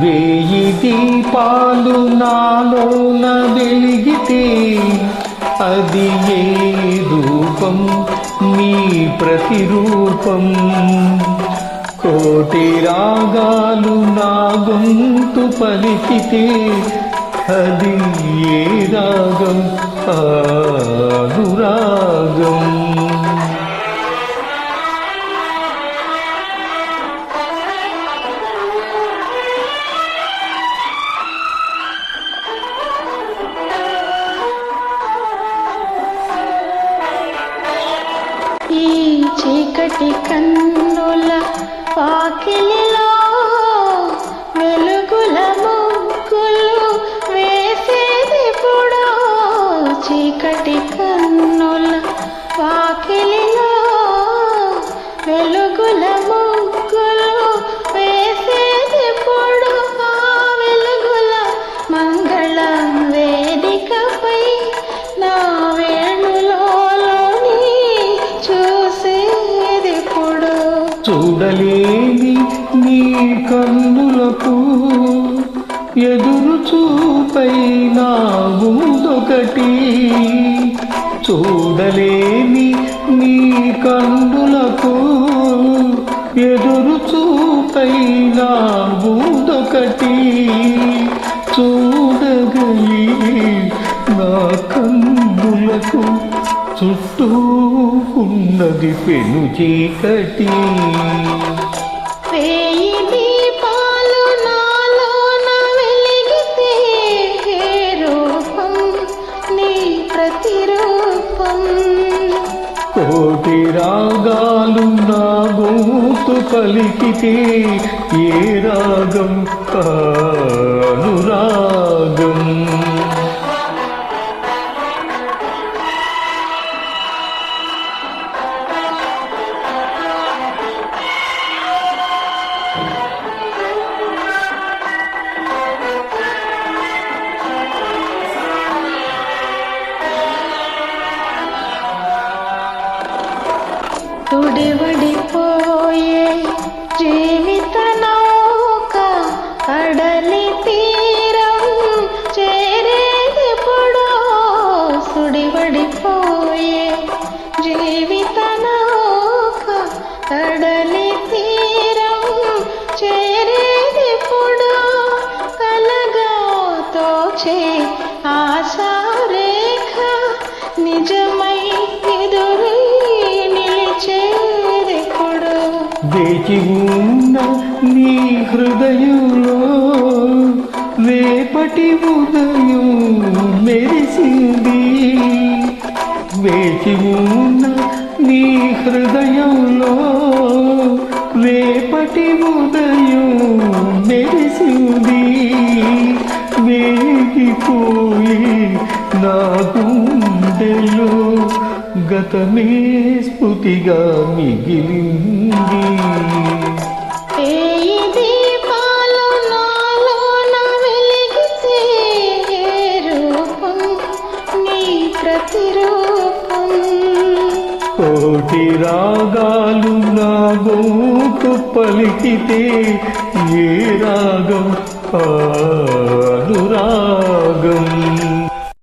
వేయి దీపాలు నాలోన వెలిగితే అది ఏ రూపం? నీ ప్రతిరూపం. కోటి రాగాలు నా గొంతు పలికితే అది ఏ రాగం? ఆ చీకటి కన్నుల పాకిలి ఎదురు చూపైనా ఉందొకటి చూడలేని నీ కన్నులకు ఎదురు చూపైనా ఉందొకటి చూడగలి నా కందులకు చుట్టూ ఉన్నది పెను చీకటి. కోటి రాగాలు నా గోతు పలికితే ఏ రాగం అనురాగం துடிவடி போயே ஸ்ரீ వేచి ఉన్న నీ హృదయంలో రేపటి ఉదయం మెరిసింది. వేచి ఉన్న నీ హృదయంలో రేపటి ఉదయం మెరిసింది. వేగిపోయి నా గుండెలో గతమే స్ఫుతిగా మిగిలింది. కోటి రాగాలు నాగోకు పలికితే ఏ రాగం అనురాగం?